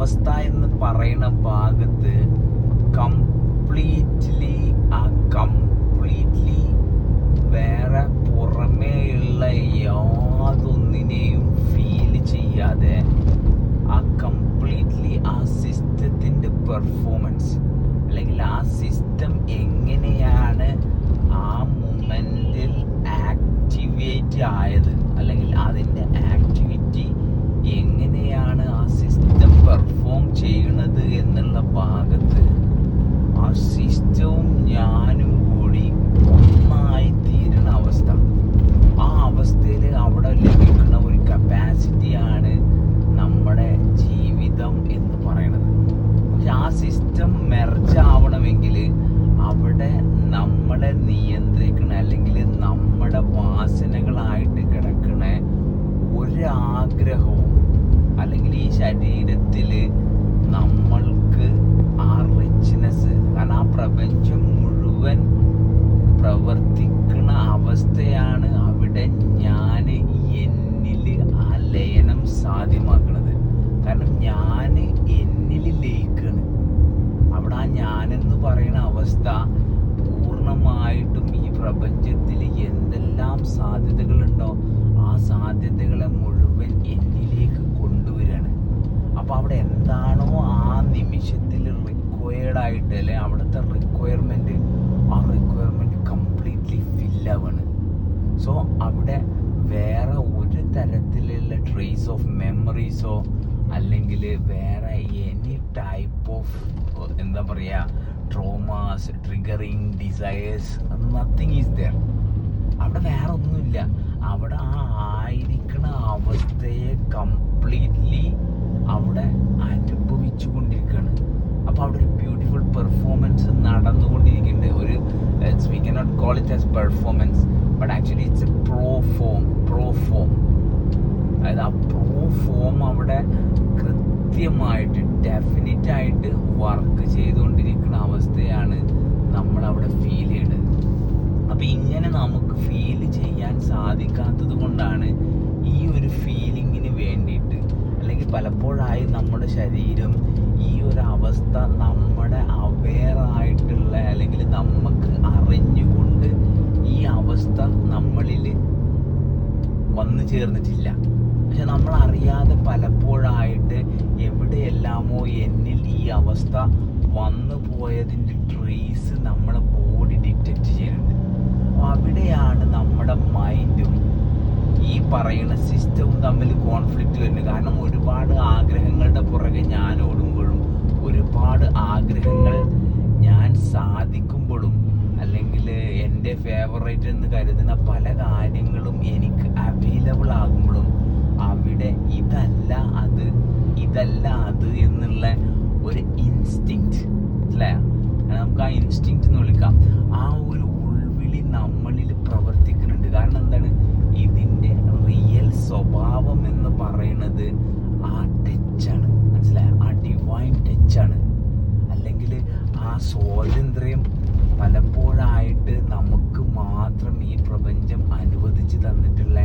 അവസ്ഥ എന്ന് പറയുന്ന ഭാഗത്ത് കംപ്ലീറ്റ്ലി ആ കംപ്ലീറ്റ്ലി വേറെ പുറമേയുള്ള യാതൊന്നിനെയും ഫീൽ ചെയ്യാതെ ആ കംപ്ലീറ്റ്ലി ആ സിസ്റ്റത്തിന്റെ പെർഫോമൻസ് അല്ലെങ്കിൽ ആ സിസ്റ്റം എങ്ങനെയാണ് ആ മൊമെന്റിൽ ആക്ടിവേറ്റ് ആയത്. അല്ലെങ്കിൽ അതിന്റെ ആക്ടിവിറ്റി എങ്ങനെയാണ് ആ സിസ്റ്റം പെർഫോം ചെയ്യണത് എന്നുള്ള ഭാഗത്ത് ആ സിസ്റ്റവും ഞാനും ഞാൻ എന്നിൽ ലയിക്കാണ് അവിടെ ആ ഞാനെന്ന് പറയുന്ന അവസ്ഥ പൂർണമായിട്ടും ഈ പ്രപഞ്ചത്തിൽ എന്തെല്ലാം സാധ്യതകളുണ്ടോ ആ സാധ്യതകളെ മുഴുവൻ എന്നിലേക്ക് കൊണ്ടുവരികയാണ്. അപ്പോൾ അവിടെ എന്താണോ ആ നിമിഷത്തിൽ റിക്വയർഡ് ആയിട്ട് അല്ലെ അവിടുത്തെ റിക്വയർമെന്റ് ആ റിക്വയർമെന്റ് കംപ്ലീറ്റ്ലി ഫില്ലാവാണ് സോ അവിടെ വേറെ ഒരു തരത്തിലുള്ള ട്രേസ് ഓഫ് മെമ്മറീസോ അല്ലെങ്കിൽ വേറെ എനി ടൈപ്പ് ഓഫ് എന്താ പറയുക traumas triggering desires nothing is there അവിടെ വേറെ ഒന്നുമില്ല അവിടെ ആ ആയിരിക്കണ അവസ്ഥയെ കംപ്ലീറ്റ്ലി അവിടെ അനുഭവിച്ചു കൊണ്ടിരിക്കുകയാണ് അപ്പോൾ അവിടെ ഒരു ബ്യൂട്ടിഫുൾ പെർഫോമൻസ് നടന്നുകൊണ്ടിരിക്കുന്നുണ്ട്. ഒരു we cannot call it as performance but actually it's a pro form pro form അതായത് ആ പ്രോ ഫോം അവിടെ കൃത്യമായിട്ട് ഡെഫിനറ്റ് ആയിട്ട് വർക്ക് ചെയ്തുകൊണ്ടിരിക്കുന്ന അവസ്ഥയാണ് നമ്മൾ അവിടെ ഫീൽ ചെയ്യുന്നത്. അപ്പം ഇങ്ങനെ നമുക്ക് ഫീൽ ചെയ്യാൻ സാധിക്കാത്തത് കൊണ്ടാണ് ഈ ഒരു ഫീലിങ്ങിന് വേണ്ടിയിട്ട് അല്ലെങ്കിൽ പലപ്പോഴായി നമ്മുടെ ശരീരം ഈ ഒരു അവസ്ഥ നമ്മുടെ അവെയറായിട്ടുള്ള അല്ലെങ്കിൽ നമുക്ക് അറിഞ്ഞുകൊണ്ട് ഈ അവസ്ഥ നമ്മളിൽ വന്നു ചേർന്നിട്ടില്ല. പക്ഷെ നമ്മൾ അറിയാതെ പലപ്പോഴായിട്ട് എവിടെയെല്ലാമോ എന്നിൽ ഈ അവസ്ഥ വന്നു പോയതിന്റെ ട്രേസ് നമ്മളെ ബോഡി ഡിറ്റക്റ്റ് ചെയ്യുന്നുണ്ട്. അപ്പോൾ അവിടെയാണ് നമ്മുടെ മൈൻഡും ഈ പറയുന്ന സിസ്റ്റവും തമ്മിൽ കോൺഫ്ലിക്റ്റ് വരുന്നത്. കാരണം ഒരുപാട് ആഗ്രഹങ്ങളുടെ പുറകെ ഞാൻ ഓടുമ്പോഴും ഒരുപാട് ആഗ്രഹങ്ങൾ ഞാൻ അല്ലെങ്കിൽ എന്റെ ഫേവറേറ്റ് എന്ന് കരുതുന്ന പല കാര്യങ്ങളും എനിക്ക് അവൈലബിൾ ആകുമ്പോഴും അവിടെ ഇതല്ല അത് ഇതല്ല അത് എന്നുള്ള ഒരു ഇൻസ്റ്റിങ്ക്റ്റ് അല്ലേ? നമുക്ക് ആ ഇൻസ്റ്റിങ് എന്ന് വിളിക്കാം ആ ഒരു ഉൾവിളി നമ്മളിൽ പ്രവർത്തിക്കുന്നുണ്ട് കാരണം എന്താണ് ഇതിന്റെ റിയൽ സ്വഭാവം എന്ന് പറയുന്നത് ആ ടച്ചാണ് മനസ്സിലായ ആ ഡിവൈൻ ടച്ചാണ് അല്ലെങ്കിൽ ആ സ്വാതന്ത്ര്യം പലപ്പോഴായിട്ട് നമുക്ക് മാത്രം ഈ പ്രപഞ്ചം അനുവദിച്ച് തന്നിട്ടുള്ള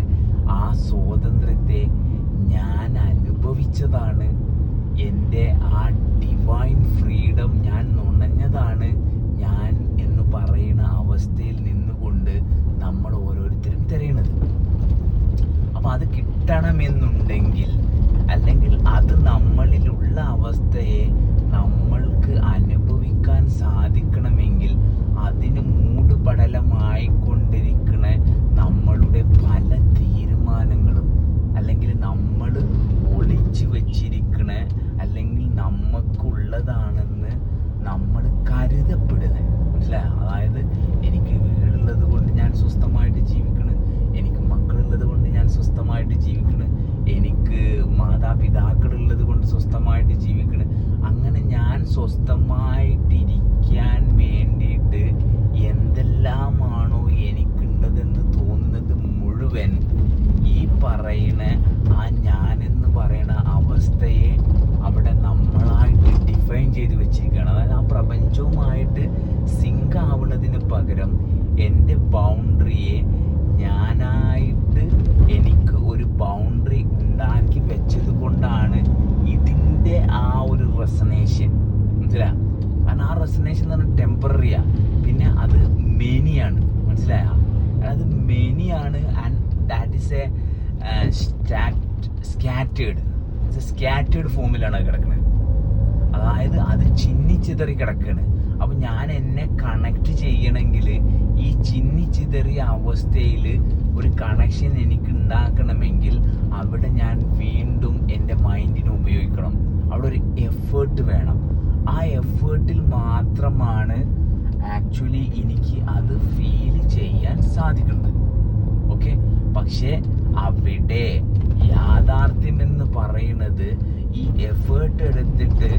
ആ സ്വാതന്ത്ര്യത്തെ ഞാൻ അനുഭവിച്ചതാണ് എന്റെ ആ ഡിവൈൻ ഫ്രീഡം ഞാൻ നുണഞ്ഞതാണ് ഞാൻ എന്ന് പറയുന്ന അവസ്ഥയിൽ നിന്നുകൊണ്ട് നമ്മൾ ഓരോരുത്തരും തിരയണത് അപ്പം അത് കിട്ടണമെന്നുണ്ടെങ്കിൽ അല്ലെങ്കിൽ അത് നമ്മളിലുള്ള അവസ്ഥയെ നമ്മൾക്ക് അനുഭവിക്കാൻ സാധിക്കണമെങ്കിൽ അതിന് മൂടുപടലമായിക്കൊണ്ടിരിക്കുന്ന നമ്മളുടെ പല തീരുമാനങ്ങളും അല്ലെങ്കിൽ നമ്മൾ ഒളിച്ചു വച്ചിരിക്കണ അല്ലെങ്കിൽ നമുക്കുള്ളതാണെന്ന് നമ്മൾ കരുതപ്പെടുന്നത്. മനസ്സിലായ? അതായത് എനിക്ക് വീടുള്ളത് കൊണ്ട് ഞാൻ സ്വസ്ഥമായിട്ട് ജീവിക്കണം എനിക്ക് മക്കളുള്ളത് കൊണ്ട് ഞാൻ സ്വസ്ഥമായിട്ട് ജീവിക്കണം എനിക്ക് മാതാപിതാക്കളുള്ളത് കൊണ്ട് സ്വസ്ഥമായിട്ട് ജീവിക്കണം അങ്ങനെ ഞാൻ സ്വസ്ഥമായിട്ടിരിക്കാൻ വേണ്ടിയിട്ട് എന്തെല്ലാമാണോ എനിക്കുണ്ടതെന്ന് തോന്നുന്നത് മുഴുവൻ ഈ പറയുന്ന ആ ഞാനെന്ന് പറയുന്ന അവസ്ഥയെ അവിടെ നമ്മളായിട്ട് ഡിഫൈൻ ചെയ്ത് വെച്ചിരിക്കുകയാണ് അതായത് ആ പ്രപഞ്ചവുമായിട്ട് സിങ്ക് ആവുന്നതിന് പകരം എന്റെ ബൗണ്ടറിയെ ഞാനായിട്ട് എനിക്ക് ഒരു ബൗണ്ടറി ഉണ്ടാക്കി വെച്ചത് കൊണ്ടാണ് ഇതിന്റെ ആ റെസനേഷൻ മനസ്സിലായ കാരണം ആ റെസനേഷൻ എന്ന് പറഞ്ഞാൽ ടെമ്പററിയാ പിന്നെ അത് മെനിയാണ് മനസ്സിലായ അത് മെനിയാണ് and that is a scattered scattered ഫോമിലാണ് കിടക്കുന്നത് അതായത് അത് ചിന്നിച്ചിതറി കിടക്കുകയാണ് അപ്പം ഞാൻ എന്നെ കണക്ട് ചെയ്യണമെങ്കിൽ ഈ ചിന്നിച്ചിതറിയ അവസ്ഥയിൽ ഒരു കണക്ഷൻ എനിക്ക് ഉണ്ടാക്കണമെങ്കിൽ അവിടെ ഞാൻ വീണ്ടും എന്റെ മൈൻഡിനെ ഉപയോഗിക്കണം. അവിടെ ഒരു എഫേർട്ട് വേണം. ആ എഫേർട്ടിൽ മാത്രമാണ് ആക്ച്വലി എനിക്ക് അത് ഫീൽ ചെയ്യാൻ സാധിക്കുന്നത്. ഓക്കെ. പക്ഷേ അവിടെ യാഥാർത്ഥ്യം എന്ന് പറയുന്നത് ഈ എഫേർട്ട് എടുത്തിട്ട്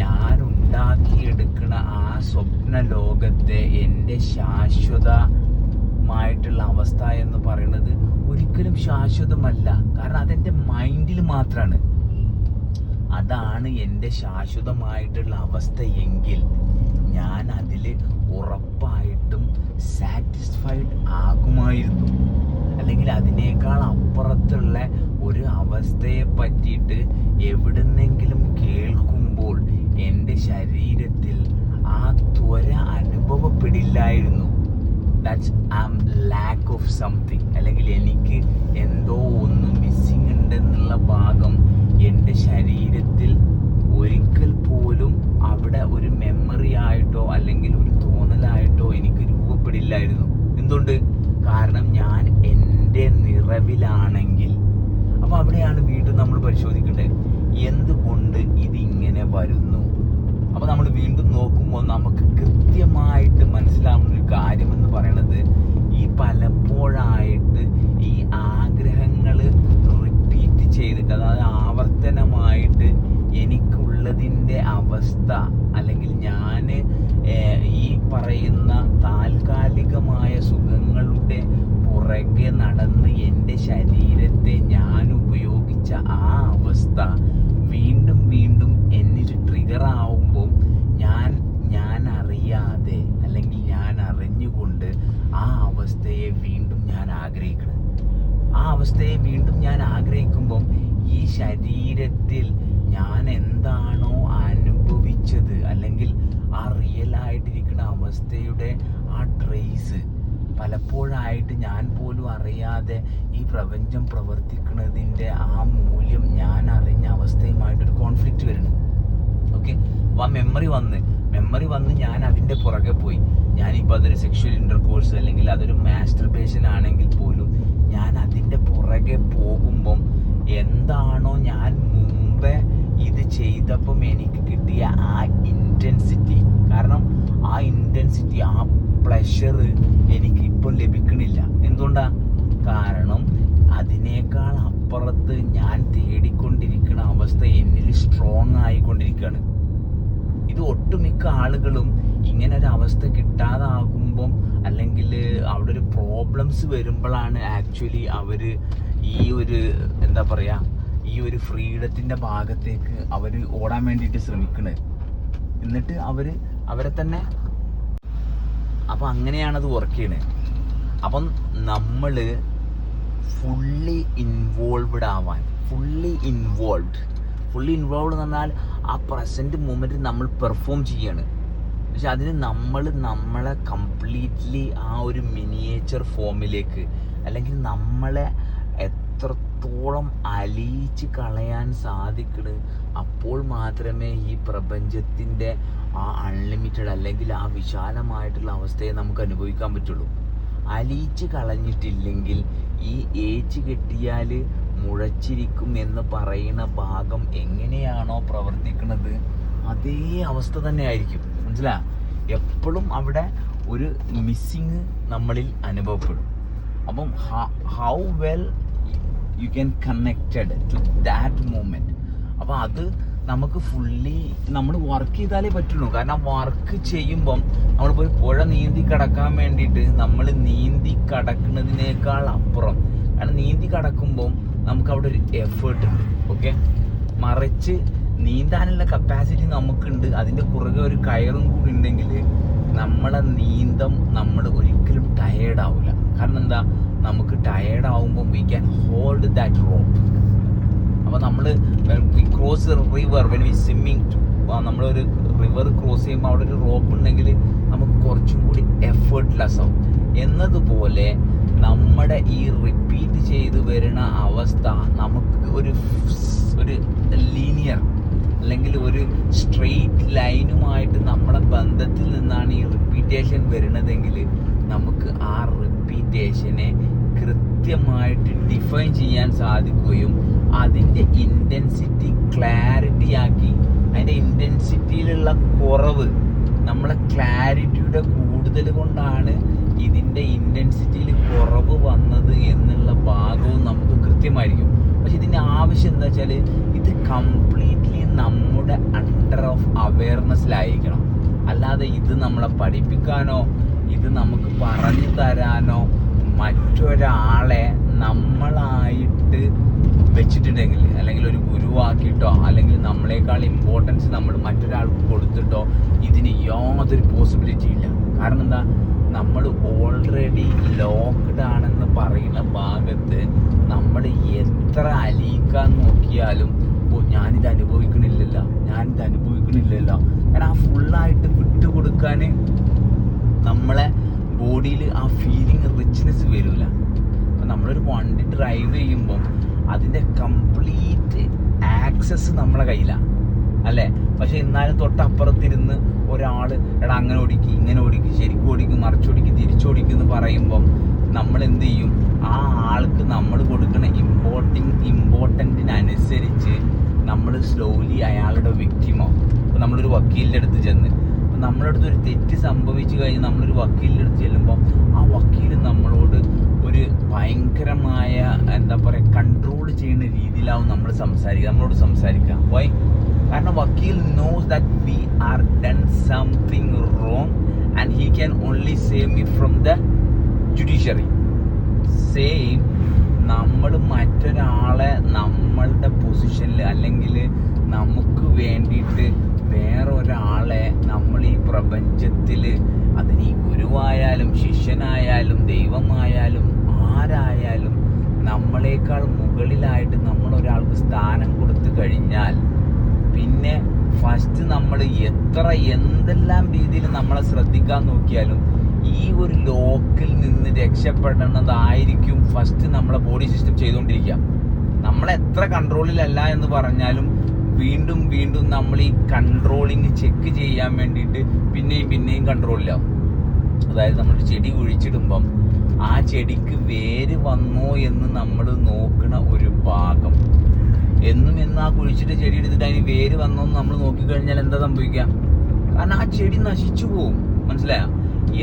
ഞാൻ ഉണ്ടാക്കിയെടുക്കുന്ന ആ സ്വപ്ന ലോകത്തെ എന്റെ ശാശ്വതമായിട്ടുള്ള അവസ്ഥ എന്ന് പറയുന്നത് ഒരിക്കലും ശാശ്വതമല്ല. കാരണം അതെന്റെ മൈൻഡിൽ മാത്രമാണ് അതാണ് എന്റെ ശാശ്വതമായിട്ടുള്ള അവസ്ഥ എങ്കിൽ ഞാൻ അതിൽ ഉറപ്പായിട്ടും സാറ്റിസ്ഫൈഡ് ആകുമായിരുന്നു. അല്ലെങ്കിൽ അതിനേക്കാൾ അപ്പുറത്തുള്ള ഒരു അവസ്ഥയെ പറ്റിയിട്ട് എവിടുന്നെങ്കിലും കേൾക്കുമ്പോൾ എന്റെ ശരീരത്തിൽ ആ ത്വര അനുഭവപ്പെടില്ലായിരുന്നു. That's um lack of something അല്ലെങ്കിൽ എനിക്ക് എന്തോ ഒന്ന് മിസ്സിങ് ഉണ്ടെന്നുള്ള ഭാഗം എന്റെ ശരീരത്തിൽ ഒരിക്കൽ പോലും അവിടെ ഒരു മെമ്മറി ആയിട്ടോ അല്ലെങ്കിൽ ഒരു തോന്നലായിട്ടോ എനിക്ക് രൂപപ്പെടില്ലായിരുന്നു. എന്തുകൊണ്ട്? കാരണം ഞാൻ എന്റെ നിറവിലാണെങ്കിൽ. അപ്പോൾ അവിടെയാണ് വീണ്ടും നമ്മൾ പരിശോധിക്കേണ്ടത്. എന്തുകൊണ്ട് ഇതിങ്ങനെ വരുന്നു? അപ്പോൾ നമ്മൾ വീണ്ടും നോക്കുമ്പോൾ നമുക്ക് കൃത്യമായിട്ട് മനസ്സിലാവുന്ന ഒരു കാര്യമെന്ന് പറയണത് ഈ പലപ്പോഴായിട്ട് ഈ ആഗ്രഹങ്ങൾ റിപ്പീറ്റ് ചെയ്തിട്ട് അതായത് ആവർത്തനമായിട്ട് എനിക്കുള്ളതിന്റെ അവസ്ഥ അല്ലെങ്കിൽ ഞാൻ ഈ പറയുന്ന താൽക്കാലികമായ സുഖങ്ങളുടെ പുറകെ നടന്ന് എന്റെ ശരീരത്തെ ഞാൻ ഉപയോഗിച്ച ആ അവസ്ഥ വീണ്ടും വീണ്ടും എന്നിൽ ട്രിഗർ ആവുമ്പോൾ ഞാൻ ഞാൻ അറിയാതെ അല്ലെങ്കിൽ ഞാൻ അറിഞ്ഞുകൊണ്ട് ആ അവസ്ഥയെ വീണ്ടും ഞാൻ ആഗ്രഹിക്കണം. ആ അവസ്ഥയെ വീണ്ടും ഞാൻ ആഗ്രഹിക്കുമ്പം ഈ ശരീരത്തിൽ ഞാൻ എന്താണോ അനുഭവിച്ചത് അല്ലെങ്കിൽ ആ റിയൽ ആയിട്ടിരിക്കുന്ന അവസ്ഥയുടെ ആ ട്രേസ് പലപ്പോഴായിട്ട് ഞാൻ പോലും അറിയാതെ ഈ പ്രപഞ്ചം പ്രവർത്തിക്കുന്നതിന്റെ ആ മൂല്യം ഞാൻ അറിഞ്ഞ അവസ്ഥയുമായിട്ടൊരു കോൺഫ്ലിക്റ്റ് വരുന്നു. ഓക്കെ ആ മെമ്മറി വന്ന് മെമ്മറി വന്ന് ഞാൻ അതിന്റെ പുറകെ പോയി. ഞാനിപ്പോൾ അതൊരു സെക്ഷൽ ഇന്റർകോഴ്സ് അല്ലെങ്കിൽ അതൊരു മാസ്റ്റർബേഷൻ ആണെങ്കിൽ പോലും ഞാൻ അതിന്റെ പുറകെ പോകുമ്പം എന്താണോ ഞാൻ മുമ്പേ ഇത് ചെയ്തപ്പം എനിക്ക് കിട്ടിയ ആ ഇന്റൻസിറ്റി കാരണം ആ ഇന്റൻസിറ്റി ആ പ്ലഷർ എനിക്ക് ഇപ്പം ലഭിക്കണില്ല. എന്തുകൊണ്ടാ? കാരണം അതിനേക്കാൾ അപ്പുറത്ത് ഞാൻ തേടിക്കൊണ്ടിരിക്കുന്ന അവസ്ഥ എന്നിൽ സ്ട്രോങ് ആയിക്കൊണ്ടിരിക്കുകയാണ് ഇത് ഒട്ടുമിക്ക ആളുകളും ഇങ്ങനെ ഒരു അവസ്ഥ കിട്ടാതാകുമ്പം അല്ലെങ്കിൽ അവിടെ ഒരു പ്രോബ്ലംസ് വരുമ്പോഴാണ് ആക്ച്വലി അവർ ഈ ഒരു എന്താ പറയുക ഈ ഒരു ഫ്രീഡത്തിന്റെ ഭാഗത്തേക്ക് അവർ ഓടാൻ വേണ്ടിയിട്ട് ശ്രമിക്കുന്നത് എന്നിട്ട് അവർ അവരെ തന്നെ അപ്പം അങ്ങനെയാണത് വർക്ക് ചെയ്യണത് അപ്പം നമ്മൾ ഫുള്ളി ഇൻവോൾവ്ഡ് ആവാൻ ഫുള്ളി ഇൻവോൾവ്ഡ് ഫുള്ളി ഇൻവോൾവ് എന്ന് പറഞ്ഞാൽ ആ പ്രസന്റ് മൂമെന്റ് നമ്മൾ പെർഫോം ചെയ്യാണ്. പക്ഷെ അതിന് നമ്മൾ നമ്മളെ കംപ്ലീറ്റ്ലി ആ ഒരു മിനിയേച്ചർ ഫോമിലേക്ക് അല്ലെങ്കിൽ നമ്മളെ എത്രത്തോളം അലിയിച്ച് കളയാൻ സാധിക്കണ് അപ്പോൾ മാത്രമേ ഈ പ്രപഞ്ചത്തിന്റെ ആ അൺലിമിറ്റഡ് അല്ലെങ്കിൽ ആ വിശാലമായിട്ടുള്ള അവസ്ഥയെ നമുക്ക് അനുഭവിക്കാൻ പറ്റുള്ളൂ. അലിയിച്ച് കളഞ്ഞിട്ടില്ലെങ്കിൽ ഈ ഏച്ച് കെട്ടിയാൽ മുഴച്ചിരിക്കും എന്ന് പറയുന്ന ഭാഗം എങ്ങനെയാണോ പ്രവർത്തിക്കുന്നത് അതേ അവസ്ഥ തന്നെ ആയിരിക്കും മനസ്സിലാ? എപ്പോഴും അവിടെ ഒരു മിസ്സിങ് നമ്മളിൽ അനുഭവപ്പെടും. അപ്പം how well you can connected to that moment അപ്പോൾ അത് നമുക്ക് ഫുള്ളി നമ്മൾ വർക്ക് ചെയ്താലേ പറ്റുള്ളൂ. കാരണം വർക്ക് ചെയ്യുമ്പം നമ്മൾ ഒരു പുഴ നീന്തി കടക്കാൻ വേണ്ടിയിട്ട് നമ്മൾ നീന്തി കടക്കുന്നതിനേക്കാൾ അപ്പുറം. കാരണം നീന്തി കടക്കുമ്പം നമുക്ക് അവിടെ ഒരു എഫേർട്ട് ഉണ്ട്. ഓക്കെ മറിച്ച് നീന്താനുള്ള കപ്പാസിറ്റി നമുക്കുണ്ട്. അതിന്റെ പുറകെ ഒരു കയറും കൂടി ഉണ്ടെങ്കിൽ നമ്മളെ നീന്തം നമ്മൾ ഒരിക്കലും ടയേർഡ് ആവില്ല കാരണം എന്താ? നമുക്ക് ടയേർഡ് ആവുമ്പോൾ we can hold that rope അപ്പോൾ നമ്മൾ we cross river when we swimming നമ്മളൊരു റിവർ ക്രോസ് ചെയ്യുമ്പോൾ അവിടെ ഒരു റോപ്പ് ഉണ്ടെങ്കിൽ നമുക്ക് കുറച്ചും കൂടി എഫേർട്ട്ലെസ് ആവും. എന്നതുപോലെ നമ്മുടെ ഈ റിപ്പീറ്റ് ചെയ്ത് വരുന്ന അവസ്ഥ നമുക്ക് ഒരു ഒരു ലീനിയർ അല്ലെങ്കിൽ ഒരു സ്ട്രെയിറ്റ് ലൈനുമായിട്ട് നമ്മുടെ ബന്ധത്തിൽ നിന്നാണ് ഈ റിപ്പീറ്റേഷൻ വരുന്നതെങ്കിൽ നമുക്ക് ആ റിപ്പീറ്റേഷനെ കൃത്യമായിട്ട് ഡിഫൈൻ ചെയ്യാൻ സാധിക്കുകയും അതിന്റെ ഇന്റൻസിറ്റി ക്ലാരിറ്റി ആക്കി അതിന്റെ ഇന്റൻസിറ്റിയിലുള്ള കുറവ് നമ്മളെ ക്ലാരിറ്റിയുടെ കൂടുതൽ കൊണ്ടാണ് ഇതിന്റെ ഇന്റൻസിറ്റിയിൽ കുറവ് വന്നത് എന്നുള്ള ഭാഗവും നമുക്ക് കൃത്യമായിരിക്കും. പക്ഷെ ഇതിന്റെ ആവശ്യം എന്താ വെച്ചാൽ ഇത് കംപ്ലീറ്റ്ലി നമ്മുടെ അണ്ടർ ഓഫ് അവയർനെസ്സിലായിരിക്കണം അല്ലാതെ ഇത് നമ്മളെ പഠിപ്പിക്കാനോ ഇത് നമുക്ക് പറഞ്ഞു തരാനോ മറ്റൊരാളെ നമ്മളായിട്ട് വെച്ചിട്ടുണ്ടെങ്കിൽ അല്ലെങ്കിൽ ഒരു ഗുരുവാക്കിയിട്ടോ അല്ലെങ്കിൽ നമ്മളെക്കാൾ ഇമ്പോർട്ടൻസ് നമ്മൾ മറ്റൊരാൾക്ക് കൊടുത്തിട്ടോ ഇതിന് യാതൊരു പോസിബിലിറ്റി ഇല്ല. കാരണം എന്താ? നമ്മൾ ഓൾറെഡി ലോക്ക്ഡ് ആണെന്ന് പറയുന്ന ഭാഗത്ത് നമ്മൾ എത്ര അലിയിക്കാൻ നോക്കിയാലും ഓ ഞാനിത് അനുഭവിക്കണില്ലല്ലോ ഞാനിത് അനുഭവിക്കണില്ലല്ലോ. കാരണം ആ ഫുള്ളായിട്ട് വിട്ടുകൊടുക്കാൻ നമ്മളെ ബോഡിയിൽ ആ ഫീലിംഗ് റിച്ച്നെസ് വരില്ല അപ്പം നമ്മളൊരു വണ്ടി ഡ്രൈവ് ചെയ്യുമ്പം അതിന്റെ കംപ്ലീറ്റ് ആക്സസ് നമ്മളെ കയ്യിലാണ് അല്ലേ? പക്ഷെ എന്നാലും തൊട്ടപ്പുറത്തിരുന്ന് ഒരാൾ എടാ അങ്ങനെ ഓടിക്കും ഇങ്ങനെ ഓടിക്കും ശരിക്കും ഓടിക്കും മറിച്ചോടിക്കും തിരിച്ചോടിക്കും എന്ന് പറയുമ്പം നമ്മൾ എന്ത് ചെയ്യും? ആ ആൾക്ക് നമ്മൾ കൊടുക്കുന്ന ഇമ്പോർട്ടിങ് ഇമ്പോർട്ടന്റിനനുസരിച്ച് നമ്മൾ സ്ലോലി അയാളുടെ വ്യക്തിമോ ഇപ്പം നമ്മളൊരു വക്കീലിന്റെ അടുത്ത് ചെന്ന്. അടുത്ത് ഒരു തെറ്റ് സംഭവിച്ചു കഴിഞ്ഞ് നമ്മളൊരു വക്കീലിന്റെ അടുത്ത് ചെല്ലുമ്പോൾ ആ വക്കീൽ നമ്മളോട് ഒരു ഭയങ്കരമായ എന്താ പറയുക കൺട്രോൾ ചെയ്യുന്ന രീതിയിലാവും നമ്മൾ സംസാരിക്കുക നമ്മളോട് സംസാരിക്കുക വൈ കാരണം വക്കീൽ knows that we are done something wrong and he can only save me from the judiciary same നമ്മൾ മറ്റൊരാളെ നമ്മളുടെ പൊസിഷനിൽ അല്ലെങ്കിൽ നമുക്ക് വേണ്ടിയിട്ട് വേറെ ഒരാളെ നമ്മൾ ഈ പ്രപഞ്ചത്തിൽ അതിന് ഈ ഗുരുവായാലും ശിഷ്യനായാലും ദൈവമായാലും ആരായാലും നമ്മളെക്കാൾ മുകളിലായിട്ട് നമ്മൾ ഒരാൾക്ക് സ്ഥാനം കൊടുത്തു കഴിഞ്ഞാൽ പിന്നെ ഫസ്റ്റ് നമ്മൾ എത്ര എന്തെല്ലാം രീതിയിൽ നമ്മളെ ശ്രദ്ധിക്കാൻ നോക്കിയാലും ഈ ഒരു ലോക്കിൽ നിന്ന് രക്ഷപ്പെടേണ്ടതായിരിക്കും ഫസ്റ്റ് നമ്മളെ ബോഡി സിസ്റ്റം ചെയ്തുകൊണ്ടിരിക്കുക. നമ്മൾ എത്ര കൺട്രോളിലല്ല എന്ന് പറഞ്ഞാലും വീണ്ടും വീണ്ടും നമ്മൾ ഈ കൺട്രോളിങ് ചെക്ക് ചെയ്യാൻ വേണ്ടിയിട്ട് പിന്നെയും പിന്നെയും കൺട്രോളിലാവും അതായത് നമ്മൾ ചെടി കുഴിച്ചിടുമ്പം ആ ചെടിക്ക് വേര് വന്നോ എന്ന് നമ്മൾ നോക്കണ ഒരു ഭാഗം. എന്നും എന്ന് ആ കുഴിച്ചിട്ട് ചെടി എടുത്തിട്ട് അതിന് വേര് വന്നോ എന്ന് നമ്മൾ നോക്കിക്കഴിഞ്ഞാൽ എന്താ സംഭവിക്കുക? കാരണം ആ ചെടി നശിച്ചു പോവും. മനസ്സിലായോ?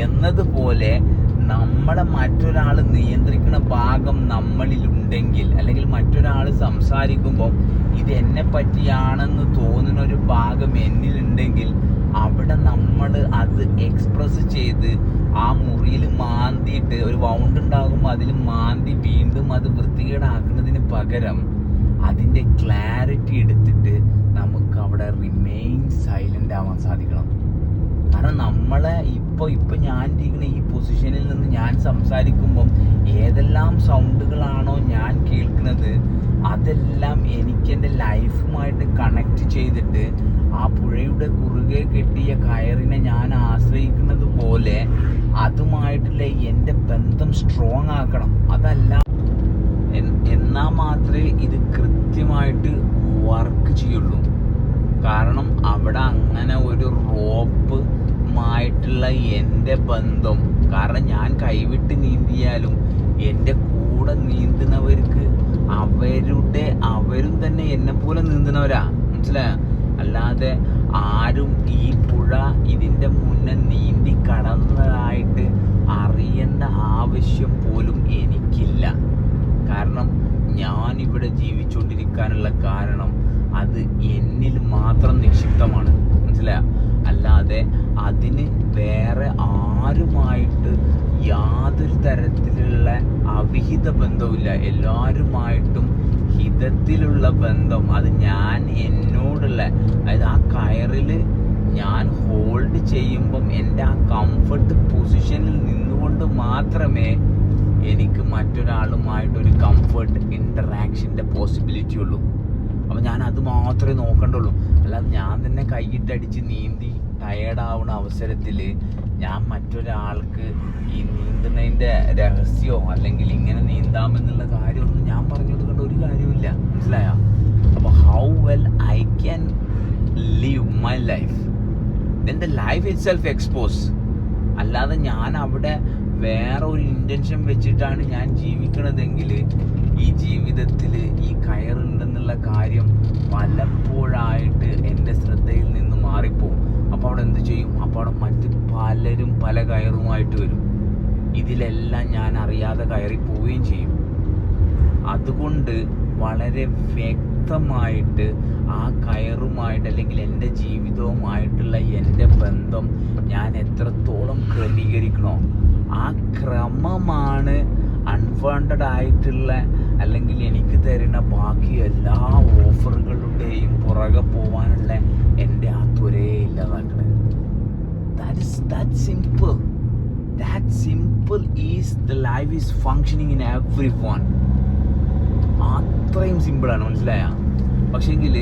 എന്നതുപോലെ നമ്മളെ മറ്റൊരാൾ നിയന്ത്രിക്കുന്ന ഭാഗം നമ്മളിലുണ്ടെങ്കിൽ അല്ലെങ്കിൽ മറ്റൊരാൾ സംസാരിക്കുമ്പോൾ ഇത് എന്നെ പറ്റിയാണെന്ന് തോന്നുന്ന ഒരു ഭാഗം എന്നിലുണ്ടെങ്കിൽ അവിടെ നമ്മൾ അത് എക്സ്പ്രസ് ചെയ്ത് ആ മുറിയിൽ മാന്തിയിട്ട് ഒരു വൗണ്ട് ഉണ്ടാകുമ്പോൾ അതിൽ മാന്തി വീണ്ടും അത് വൃത്തികേടാക്കുന്നതിന് പകരം അതിന്റെ ക്ലാരിറ്റി എടുത്തിട്ട് നമുക്ക് അവിടെ റിമെയിൻ സൈലന്റ് ആവാൻ സാധിക്കണം. കാരണം നമ്മളെ ഇപ്പോൾ ഇപ്പോൾ ഞാൻ ഇരിക്കുന്ന ഈ പൊസിഷനിൽ നിന്ന് ഞാൻ സംസാരിക്കുമ്പം ഏതെല്ലാം സൗണ്ടുകളാണോ ഞാൻ കേൾക്കുന്നത് അതെല്ലാം എനിക്ക് എന്റെ ലൈഫുമായിട്ട് കണക്ട് ചെയ്തിട്ട് ആ പുഴയുടെ കുറുകെ കെട്ടിയ കയറിനെ ഞാൻ ആശ്രയിക്കുന്നത് പോലെ അതുമായിട്ടുള്ള എന്റെ ബന്ധം സ്ട്രോങ് ആക്കണം. അതല്ല എന്നാ മാത്രമേ ഇത് കൃത്യമായിട്ട് വർക്ക് ചെയ്യുള്ളൂ. കാരണം അവിടെ അങ്ങനെ ഒരു റോപ്പ് മായിട്ടുള്ള എന്റെ ബന്ധം കാരണം ഞാൻ കൈവിട്ട് നീന്തിയാലും എന്റെ കൂടെ നീന്തുന്നവർക്ക് അവരുടെ അവരും തന്നെ എന്നെ പോലെ നീന്തുന്നവരാ മനസ്സിലായ? അല്ലാതെ ആരും ഈ പുഴ ഇതിന്റെ മുന്നേ നീന്തി കടന്നതായിട്ട് അറിയേണ്ട ആവശ്യം പോലും എനിക്കില്ല. കാരണം ഞാൻ ഇവിടെ ജീവിച്ചുകൊണ്ടിരിക്കാനുള്ള കാരണം അത് എന്നിൽ മാത്രം നിക്ഷിപ്തമാണ്. മനസ്സിലായ? അല്ലാതെ അതിന് വേറെ ആരുമായിട്ട് യാതൊരു തരത്തിലുള്ള അവിഹിത ബന്ധമില്ല എല്ലാവരുമായിട്ടും ഹിതത്തിലുള്ള ബന്ധം. അത് ഞാൻ എന്നോടുള്ള അതായത് ആ കയറിൽ ഞാൻ ഹോൾഡ് ചെയ്യുമ്പം എന്റെ ആ കംഫർട്ട് പൊസിഷനിൽ നിന്നുകൊണ്ട് മാത്രമേ എനിക്ക് മറ്റൊരാളുമായിട്ടൊരു കംഫർട്ട് ഇന്ററാക്ഷന്റെ പോസിബിലിറ്റി ഉള്ളൂ. അപ്പം ഞാൻ അത് മാത്രമേ നോക്കണ്ടുള്ളൂ. അല്ലാതെ ഞാൻ തന്നെ കൈയിട്ടടിച്ച് നീന്തി ടയേർഡാവുന്ന അവസരത്തിൽ ഞാൻ മറ്റൊരാൾക്ക് ഈ നീന്തുന്നതിന്റെ രഹസ്യമോ അല്ലെങ്കിൽ ഇങ്ങനെ നീന്താമെന്നുള്ള കാര്യമൊന്നും ഞാൻ പറഞ്ഞു കൊടുക്കേണ്ട ഒരു കാര്യമില്ല മനസ്സിലായോ? അപ്പോൾ how well I can live my life then life itself expose അല്ലാതെ ഞാൻ അവിടെ വേറെ ഒരു ഇന്റൻഷൻ വെച്ചിട്ടാണ് ഞാൻ ജീവിക്കണതെങ്കിൽ ഈ ജീവിതത്തിൽ ഈ കയറുണ്ടെന്നുള്ള കാര്യം പലപ്പോഴായിട്ട് എന്റെ ശ്രദ്ധയിൽ നിന്ന് മാറിപ്പോവും അപ്പോൾ അവിടെ എന്ത് ചെയ്യും അപ്പോൾ അവിടെ മറ്റ് പലരും പല കയറുമായിട്ട് വരും. ഇതിലെല്ലാം ഞാൻ അറിയാതെ കയറി പോവുകയും ചെയ്യും. അതുകൊണ്ട് വളരെ വ്യക്തമായിട്ട് ആ കയറുമായിട്ട് അല്ലെങ്കിൽ എന്റെ ജീവിതവുമായിട്ടുള്ള എന്റെ ബന്ധം ഞാൻ എത്രത്തോളം ക്രമീകരിക്കണോ ആ ക്രമമാണ് അൺവാണ്ടഡ് ആയിട്ടുള്ള അല്ലെങ്കിൽ എനിക്ക് തരുന്ന ബാക്കി എല്ലാ ഓഫറുകളുടെയും പുറകെ പോവാനുള്ള എന്റെ ആ ത്വരയെ ഇല്ലാതാക്കണത് that is that simple. That simple is the life is functioning in everyone. അത്രയും സിമ്പിളാണ് മനസ്സിലായ? പക്ഷെങ്കിൽ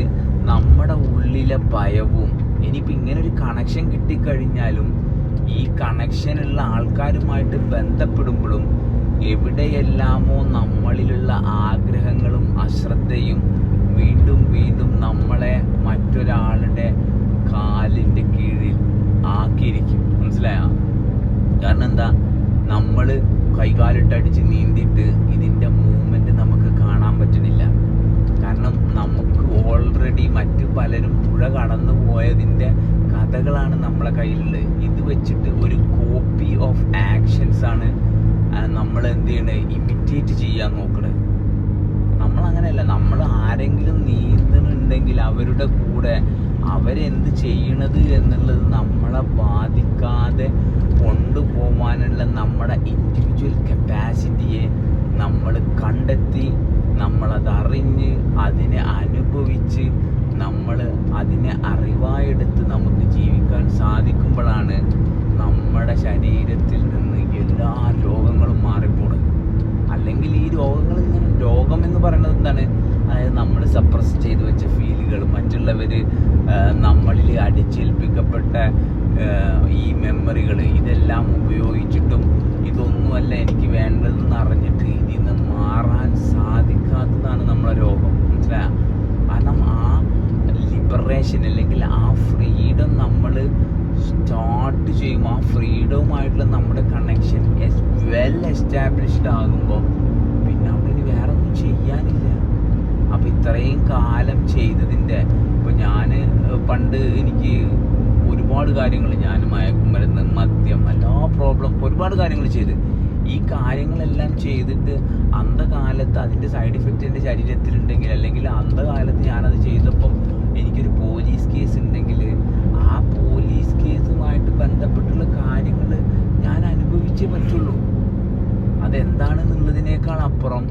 നമ്മുടെ ഉള്ളിലെ ഭയവും ഇനിയിപ്പോൾ ഇങ്ങനെ ഒരു കണക്ഷൻ കിട്ടിക്കഴിഞ്ഞാലും ഈ കണക്ഷനുള്ള ആൾക്കാരുമായിട്ട് ബന്ധപ്പെടുമ്പോഴും എവിടെയെല്ലാമോ നമ്മളിലുള്ള ആഗ്രഹങ്ങളും അശ്രദ്ധയും വീണ്ടും വീണ്ടും നമ്മളെ മറ്റൊരാളുടെ കാലിന്റെ കീഴിൽ ആക്കിയിരിക്കും. മനസ്സിലായോ? കാരണം എന്താ? നമ്മൾ കൈകാലിട്ടടിച്ച് നീന്തിയിട്ട് ഇതിന്റെ മൂവ്മെന്റ് നമുക്ക് കാണാൻ പറ്റുന്നില്ല. കാരണം നമുക്ക് ഓൾറെഡി മറ്റു പലരും പുഴ കടന്നു പോയതിന്റെ കഥകളാണ് നമ്മളെ കയ്യിലുള്ളത്. ഇത് വെച്ചിട്ട് ഒരു കോപ്പി ഓഫ് ആക്ഷൻസ് ആണ് നമ്മൾ എന്ത് ചെയ്യണത് ഇമിറ്റേറ്റ് ചെയ്യാൻ നോക്കണത് നമ്മൾ അങ്ങനെയല്ല നമ്മൾ ആരെങ്കിലും നീന്തുന്നുണ്ടെങ്കിൽ അവരുടെ കൂടെ അവരെന്ത് ചെയ്യണത് എന്നുള്ളത് നമ്മളെ ബാധിക്കാതെ കൊണ്ടുപോകാനുള്ള നമ്മുടെ ഇൻഡിവിജ്വൽ കപ്പാസിറ്റിയെ നമ്മൾ കണ്ടെത്തി നമ്മളത് അറിഞ്ഞ് അതിനെ അനുഭവിച്ച് നമ്മൾ അതിനെ അറിവായെടുത്ത് നമുക്ക് ജീവിക്കാൻ സാധിക്കുമ്പോഴാണ് നമ്മുടെ ശരീരത്തിൽ നിന്ന് എല്ലാ രോഗങ്ങളും മാറിപ്പോണത്. അല്ലെങ്കിൽ ഈ രോഗങ്ങൾ നിന്ന് രോഗം എന്ന് പറയുന്നത് എന്താണ്? അതായത് നമ്മൾ സപ്രസ് ചെയ്തു വെച്ച ഫീലുകൾ മറ്റുള്ളവർ നമ്മളിൽ അടിച്ചേൽപ്പിക്കപ്പെട്ട ഈ മെമ്മറികൾ ഇതെല്ലാം ഉപയോഗിച്ചിട്ടും ഇതൊന്നുമല്ല എനിക്ക് വേണ്ടതെന്ന് അറിഞ്ഞിട്ട് ഇതിൽ നിന്ന് മാറാൻ സാധിക്കാത്തതാണ് നമ്മളെ രോഗം. മനസ്സിലായ? കാരണം ആ ലിബറേഷൻ അല്ലെങ്കിൽ ആ ഫ്രീഡം നമ്മൾ സ്റ്റാർട്ട് ചെയ്യും. ആ ഫ്രീഡവുമായിട്ടുള്ള നമ്മുടെ കണക്ഷൻ വെൽ എസ്റ്റാബ്ലിഷ്ഡ് ആകുമ്പോൾ പിന്നെ അവിടെ വേറെ ഒന്നും ചെയ്യാനില്ല. അപ്പം ഇത്രയും കാലം ചെയ്തതിന്റെ ഇപ്പോൾ ഞാൻ പണ്ട് എനിക്ക് ഒരുപാട് കാര്യങ്ങൾ ഞാൻ മയക്കുമരുന്ന് മദ്യം എല്ലാ പ്രോബ്ലം ഒരുപാട് കാര്യങ്ങൾ ചെയ്ത്. ഈ കാര്യങ്ങളെല്ലാം ചെയ്തിട്ട് അന്ധകാലത്ത് അതിന്റെ സൈഡ് ഇഫക്റ്റ് എന്റെ ശരീരത്തിലുണ്ടെങ്കിൽ അല്ലെങ്കിൽ അന്ധകാലത്ത് ഞാനത് ചെയ്തപ്പം എനിക്കൊരു പോലീസ് കേസ് ഉണ്ടെങ്കിൽ ആ പോലീസ് കേസുമായിട്ട് ബന്ധപ്പെട്ടുള്ള കാര്യങ്ങൾ ഞാൻ അനുഭവിച്ചേ പറ്റുള്ളൂ. അതെന്താണെന്നുള്ളതിനേക്കാൾ അപ്പുറം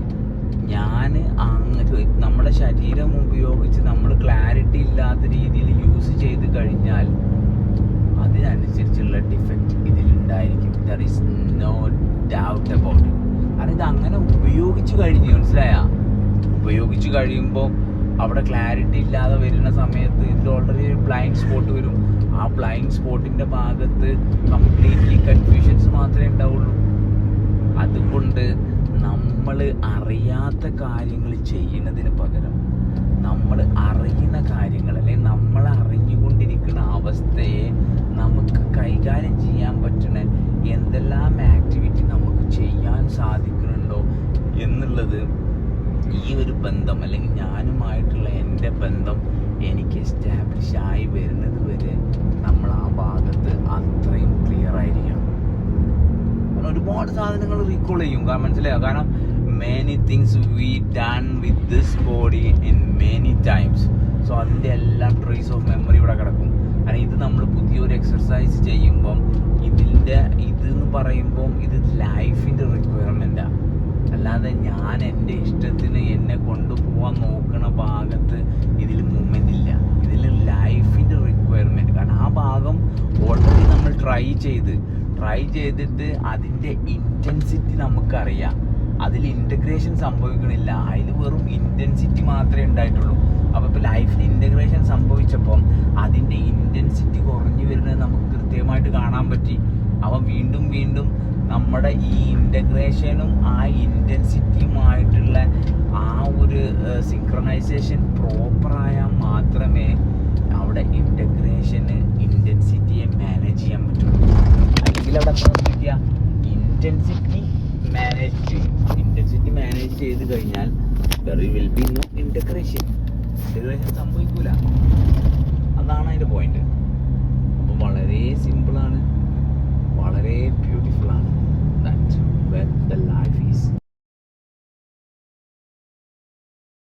ഞാൻ അങ്ങ് നമ്മുടെ ശരീരം ഉപയോഗിച്ച് നമ്മൾ ക്ലാരിറ്റി ഇല്ലാത്ത രീതിയിൽ യൂസ് ചെയ്ത് കഴിഞ്ഞാൽ അതിനനുസരിച്ചുള്ള defect ഇതിലുണ്ടായിരിക്കും. There is no doubt about കാരണം ഇത് അങ്ങനെ ഉപയോഗിച്ച് കഴിഞ്ഞു മനസ്സിലായ? ഉപയോഗിച്ച് കഴിയുമ്പോൾ അവിടെ ക്ലാരിറ്റി ഇല്ലാതെ വരുന്ന സമയത്ത് ഇതിൽ ഓൾറെഡി ഒരു ബ്ലൈൻഡ് സ്പോട്ട് വരും. ആ ബ്ലൈൻഡ് സ്പോട്ടിന്റെ ഭാഗത്ത് കംപ്ലീറ്റ്ലി കൺഫ്യൂഷൻസ് മാത്രമേ ഉണ്ടാവുള്ളൂ. അതുകൊണ്ട് നമ്മൾ അറിയാത്ത കാര്യങ്ങൾ ചെയ്യുന്നതിന് പകരം നമ്മൾ അറിയുന്ന കാര്യങ്ങൾ അല്ലെങ്കിൽ നമ്മൾ അറിഞ്ഞുകൊണ്ടിരിക്കുന്ന അവസ്ഥയെ നമുക്ക് കൈകാര്യം ചെയ്യാൻ പറ്റുന്ന എന്തെല്ലാം ആക്ടിവിറ്റി നമുക്ക് ചെയ്യാൻ സാധിക്കുന്നുണ്ടോ എന്നുള്ളത് ഈ ഒരു ബന്ധം അല്ലെങ്കിൽ ഞാനുമായിട്ടുള്ള എന്റെ ബന്ധം എനിക്ക് എസ്റ്റാബ്ലിഷ് ആയി വരുന്നത് വരെ നമ്മൾ ആ ഭാഗത്ത് അത്രയും ക്ലിയർ ആയിരിക്കണം. ഒരുപാട് സാധനങ്ങൾ റീകോൾ ചെയ്യും. കാരണം മനസ്സിലായോ? കാരണം many things we done with this body in many times so അതിന്റെ എല്ലാം ട്രേസ് ഓഫ് മെമ്മറി ഇവിടെ കിടക്കും. കാരണം ഇത് നമ്മൾ പുതിയൊരു എക്സർസൈസ് ചെയ്യുമ്പം ഇതിന്റെ ഇത് എന്ന് പറയുമ്പം ഇത് ലൈഫിന്റെ റിക്വയർമെന്റാണ് അല്ലാതെ ഞാൻ എന്റെ ഇഷ്ടത്തിന് എന്നെ കൊണ്ടുപോകാൻ നോക്കണ ഭാഗത്ത് ഇതിൽ മൂവ്മെന്റ് ഇല്ല. ഇതിൽ ലൈഫിന്റെ റിക്വയർമെന്റ് കാരണം ആ ഭാഗം ഓൾറെഡി നമ്മൾ ട്രൈ ചെയ്ത്. ട്രൈ ചെയ്തിട്ട് അതിന്റെ ഇന്റൻസിറ്റി നമുക്കറിയാം. അതിൽ ഇന്റഗ്രേഷൻ സംഭവിക്കണില്ല. അതിൽ വെറും ഇന്റൻസിറ്റി മാത്രമേ ഉണ്ടായിട്ടുള്ളൂ. അപ്പോൾ ഇപ്പോൾ ലൈഫിൽ ഇന്റഗ്രേഷൻ സംഭവിച്ചപ്പം അതിന്റെ ഇന്റൻസിറ്റി കുറഞ്ഞു വരുന്നത് നമുക്ക് കൃത്യമായിട്ട് കാണാൻ പറ്റി. അവ വീണ്ടും വീണ്ടും നമ്മുടെ ഈ ഇന്റഗ്രേഷനും ആ ഇന്റൻസിറ്റിയുമായിട്ടുള്ള ആ ഒരു സിങ്ക്രണൈസേഷൻ പ്രോപ്പറായാൽ മാത്രമേ അവിടെ ഇന്റഗ്രേഷന് ഇന്റൻസിറ്റിയെ മാനേജ് ചെയ്യാൻ പറ്റുള്ളൂ. അവിടെ പ്രവർത്തിക്കുക ഇന്റൻസിറ്റി മാനേജ് ചെയ്യും ഇന്റൻസിറ്റി മാനേജ് ചെയ്ത് കഴിഞ്ഞാൽ there will be no integration integration സംഭവിക്കൂല. അതാണ് അതിന്റെ പോയിന്റ് അപ്പം വളരെ സിമ്പിളാണ് വളരെ ബ്യൂട്ടിഫുൾ ആണ്. That where the